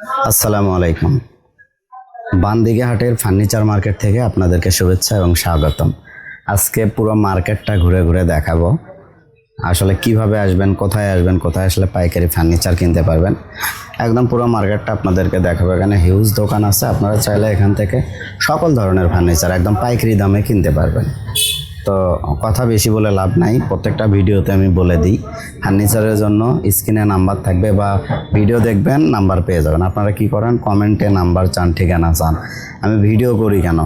আসসালামু আলাইকুম। বান্দিগে হাটের ফার্নিচার মার্কেট থেকে আপনাদেরকে শুভেচ্ছা এবং স্বাগতম। আজকে পুরো মার্কেটটা ঘুরে ঘুরে দেখাবো। আসলে কীভাবে আসবেন, কোথায় আসবেন, কোথায় আসলে পাইকারি ফার্নিচার কিনতে পারবেন, একদম পুরো মার্কেটটা আপনাদেরকে দেখাবো। এখানে হিউজ দোকান আছে, আপনারা চাইলে এখান থেকে সকল ধরনের ফার্নিচার একদম পাইকারি দামে কিনতে পারবেন। তো কথা বেশি বলে লাভ নাই। প্রত্যেকটা ভিডিওতে আমি বলে দিই। ফার্নিচারের জন্য স্ক্রিনে নাম্বার থাকবে বা ভিডিও দেখবেন, নাম্বার পেয়ে যাবেন। আপনারা কি করেন? কমেন্টে নাম্বার চান, ঠিকানা চান। আমি ভিডিও করি কেন?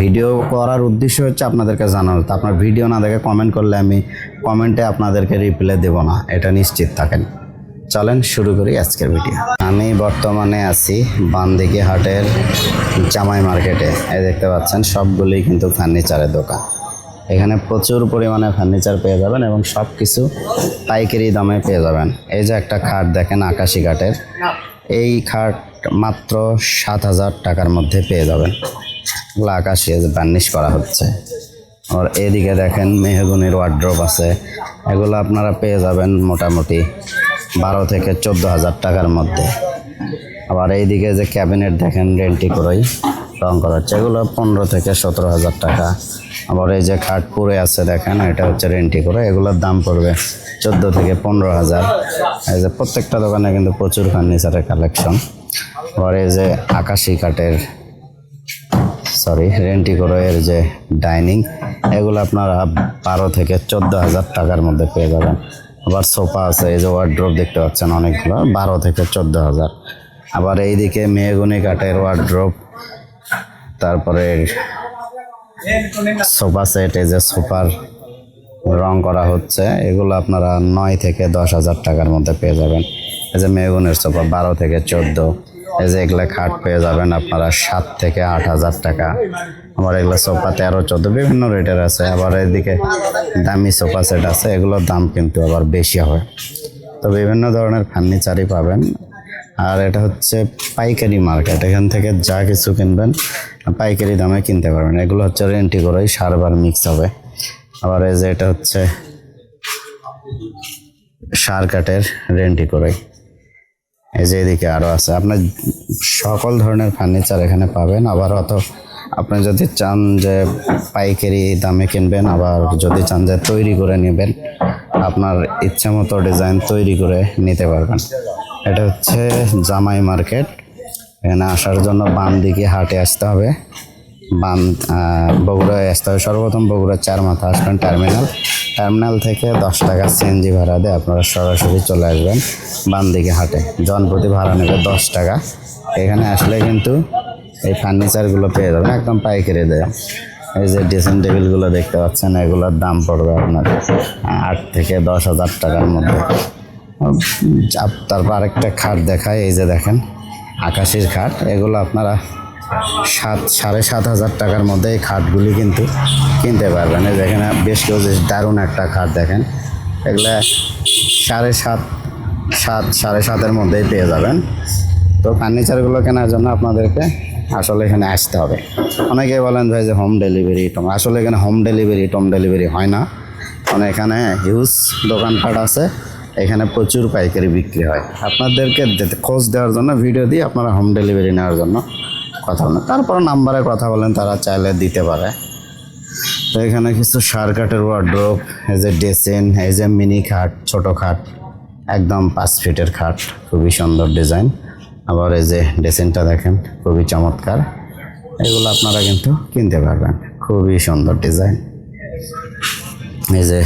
ভিডিও করার উদ্দেশ্য হচ্ছে আপনাদেরকে জানানো। তো আপনার ভিডিও না দেখে কমেন্ট করলে আমি কমেন্টে আপনাদেরকে রিপ্লাই দেবো না। এটা নিশ্চিত থাকেন। চলেন শুরু করি আজকের ভিডিও আমি বর্তমানে আছি বান্দিকি হাটের জামাই মার্কেটে। এই দেখতে পাচ্ছেন, সবগুলোই কিন্তু ফার্নিচারের দোকান। এখানে প্রচুর পরিমাণে ফার্নিচার পেয়ে যাবেন এবং সব কিছু পাইকারি দামে পেয়ে যাবেন। এই যে একটা খাট দেখেন, আকাশি কাঠের। এই খাট মাত্র সাত হাজার টাকার মধ্যে পেয়ে যাবেন। এগুলো আকাশি বার্নিশ করা হচ্ছে। আর এদিকে দেখেন মেহগুনির ওয়ার্ড্রোপ আছে। এগুলো আপনারা পেয়ে যাবেন মোটামুটি বারো থেকে চোদ্দ হাজার টাকার মধ্যে। আবার এইদিকে যে ক্যাবিনেট দেখেন, রেন্টি করেই রং করা হচ্ছে। এগুলো পনেরো থেকে সতেরো হাজার টাকা। আবার এই যে খাট পুরে আছে দেখেন, এটা হচ্ছে রেন্টি করে। এগুলোর দাম পড়বে চোদ্দ থেকে পনেরো হাজার। এই যে প্রত্যেকটা দোকানে কিন্তু প্রচুর ফার্নিচারের কালেকশন। আবার এই যে আকাশি কাঠের, সরি, রেন্টি করে এর যে ডাইনিং, এগুলো আপনারা বারো থেকে চোদ্দ হাজার টাকার মধ্যে পেয়ে যাবেন। আবার সোফা আছে, এই যে ওয়ার্ড্রপ দেখতে পাচ্ছেন অনেকগুলো, বারো থেকে চোদ্দ হাজার। আবার এইদিকে মেয়েগুনি কাঠের ওয়ার্ড্রপ তারপরে সোফা সেট এই যে সোফার রং করা হচ্ছে, এগুলো আপনারা নয় থেকে দশ হাজার টাকার মধ্যে পেয়ে যাবেন। এই যে মেগুনের সোফা, বারো থেকে চোদ্দ। এই যে এগুলো খাট পেয়ে যাবেন আপনারা সাত থেকে আট হাজার টাকা। আবার এগুলো সোফা তেরো, চোদ্দ, বিভিন্ন রেটের আছে। আবার এদিকে দামি সোফা সেট আছে, এগুলোর দাম কিন্তু আবার বেশি হয়। তো বিভিন্ন ধরনের ফার্নিচারই পাবেন। আর এটা হচ্ছে পাইকারি মার্কেট, এখান থেকে যা কিছু কিনবেন পাইকারি দামে কিনতে পারবেন। এগুলো হচ্ছে রেন্টি করেই সারবার মিক্স হবে। আবার এই যে এটা হচ্ছে সার কাঠের রেন্টি করেই। এই যে এদিকে আরও আছে। আপনার সকল ধরনের ফার্নিচার এখানে পাবেন। আবার অত আপনি যদি চান যে পাইকারি দামে কিনবেন, আবার যদি চান যে তৈরি করে নেবেন, আপনার ইচ্ছা মতো ডিজাইন তৈরি করে নিতে পারবেন। এটা হচ্ছে জামাই মার্কেট। এখানে আসার জন্য বাম দিকে হাটে আসতে হবে। বাম আহ, বগুড়ায় আসতে হবে সর্বপ্রথম বগুড়ার চার মাথা আসবেন টার্মিনাল টার্মিনাল থেকে দশ টাকা সিএনজি ভাড়া দিয়ে আপনারা সরাসরি চলে আসবেন বাম দিকে হাটে। জনপ্রতি ভাড়া নেবে দশ টাকা। এখানে আসলে কিন্তু এই ফার্নিচারগুলো পেয়ে যাবেন একদম পাইকারি দেয় এই যে ড্রেসিং টেবিলগুলো দেখতে পাচ্ছেন এগুলোর দাম পড়বে আপনার আট থেকে দশ হাজার টাকার মধ্যে। তারপর আরেকটা খাট দেখায় এই যে দেখেন আকাশের খাট এগুলো আপনারা সাত, সাড়ে সাত হাজার টাকার মধ্যে এই খাটগুলি কিন্তু কিনতে পারবেন। দেখেন বেশ কেউ দারুণ একটা খাট দেখেন। এগুলো সাড়ে সাত সাত, সাড়ে সাতের মধ্যেই পেয়ে যাবেন। তো ফার্নিচারগুলো কেনার জন্য আপনাদেরকে আসলে এখানে আসতে হবে। অনেকেই বলেন ভাই যে হোম ডেলিভারি টম, আসলে এখানে হোম ডেলিভারি, টম ডেলিভারি হয় না। মানে এখানে হিউজ দোকানপাট আছে, এখানে প্রচুর পাইকারি বিক্রি হয়। আপনাদেরকে খোঁজ দেওয়ার জন্য, ভিডিও দিয়ে আপনারা হোম ডেলিভারি নেওয়ার জন্য কথা বলেন তারপর নাম্বারে কথা বলেন, তারা চাইলে দিতে পারে। তো এখানে কিছু সার কাঠের ওয়ার্ড্রোপ এই যে ডেসিন এই যে মিনি খাট, ছোট খাট, একদম পাঁচ ফিটের খাট, খুবই সুন্দর ডিজাইন আবার এই যে ডেসিনটা দেখেন, খুবই চমৎকার। এগুলো আপনারা কিন্তু কিনতে পারবেন, খুবই সুন্দর ডিজাইন এই যে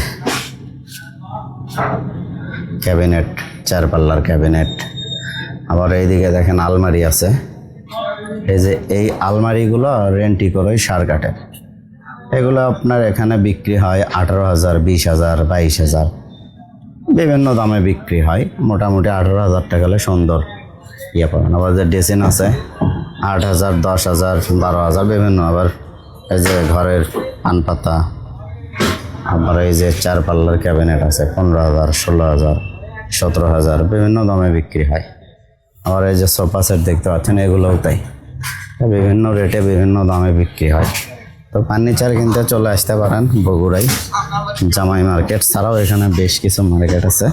ক্যাবিনেট চার পাল্লার ক্যাবিনেট আবার এইদিকে দেখেন আলমারি আছে। এই যে এই আলমারিগুলো রেন্টি করে সার কাঠের এগুলো আপনার এখানে বিক্রি হয় আঠারো হাজার, বিশ হাজার, বাইশ হাজার। বিভিন্ন দামে বিক্রি হয়। মোটামুটি আঠারো হাজার টাকা হলে সুন্দর ইয়ে পাবেন। আবার যে ডেসিন আছে, আট হাজার, দশ হাজার, বারো হাজার, বিভিন্ন। আবার এই যে ঘরের পান পাতা আবার এই যে চার পাল্লার ক্যাবিনেট আছে, পনেরো হাজার, ষোলো হাজার, সতেরো হাজার, বিভিন্ন দামে বিক্রি হয়। আবার এই যে সোফা সেট দেখতে পাচ্ছেন, এগুলোও তাই। বিভিন্ন রেটে বিভিন্ন দামে বিক্রি হয়। তো ফার্নিচার কিনতে চলে আসতে পারেন বগুড়াই জামাই মার্কেট ছাড়াও এখানে বেশ কিছু মার্কেট আছে,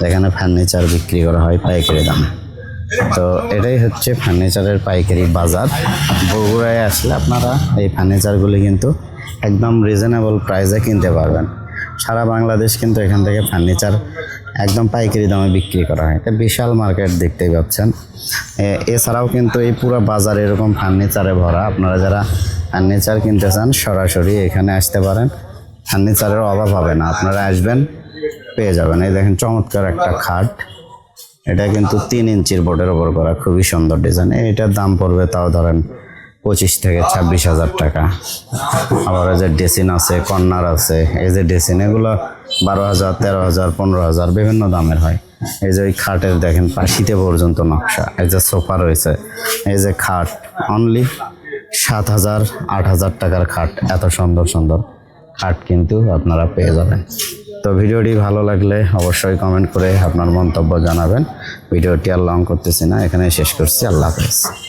যেখানে ফার্নিচার বিক্রি করা হয় পাইকারি দামে। তো এটাই হচ্ছে ফার্নিচারের পাইকারি বাজার। বগুড়ায় আসলে আপনারা এই ফার্নিচারগুলি কিন্তু একদম রিজনেবল প্রাইসে কিনতে পারবেন। সারা বাংলাদেশ কিন্তু এখান থেকে ফার্নিচার একদম পাইকারি দামে বিক্রি করা হয়। এটা বিশাল মার্কেট দেখতে পাচ্ছেন। এছাড়াও কিন্তু এই পুরো বাজার এরকম ফার্নিচারে ভরা। আপনারা যারা ফার্নিচার কিনতে চান, সরাসরি এখানে আসতে পারেন। ফার্নিচারের অভাব হবে না। আপনারা আসবেন, পেয়ে যাবেন। এই দেখেন চমৎকার একটা খাট। এটা কিন্তু তিন ইঞ্চির বোর্ডের ওপর করা। খুবই সুন্দর ডিজাইন। এটার দাম পড়বে তাও ধরেন পঁচিশ থেকে ছাব্বিশ হাজার টাকা। আবার যে ডেসিন আছে, কর্নার আছে। এই যে ডেসিন এগুলো বারো হাজার, তেরো হাজার, পনেরো হাজার বিভিন্ন দামের হয়। এই যে ওই খাটের দেখেন, পাশিতে পর্যন্ত নকশা। এই যে সোফা রয়েছে। এই যে খাট অনলি সাত হাজার, আট হাজার টাকার খাট। এত সুন্দর সুন্দর খাট কিন্তু আপনারা পেয়ে যাবেন। তো ভিডিওটি ভালো লাগলে অবশ্যই কমেন্ট করে আপনার মন্তব্য জানাবেন। ভিডিওটি আর লং করতেছি না এখানে শেষ করছি। আল্লাহ হাফেজ।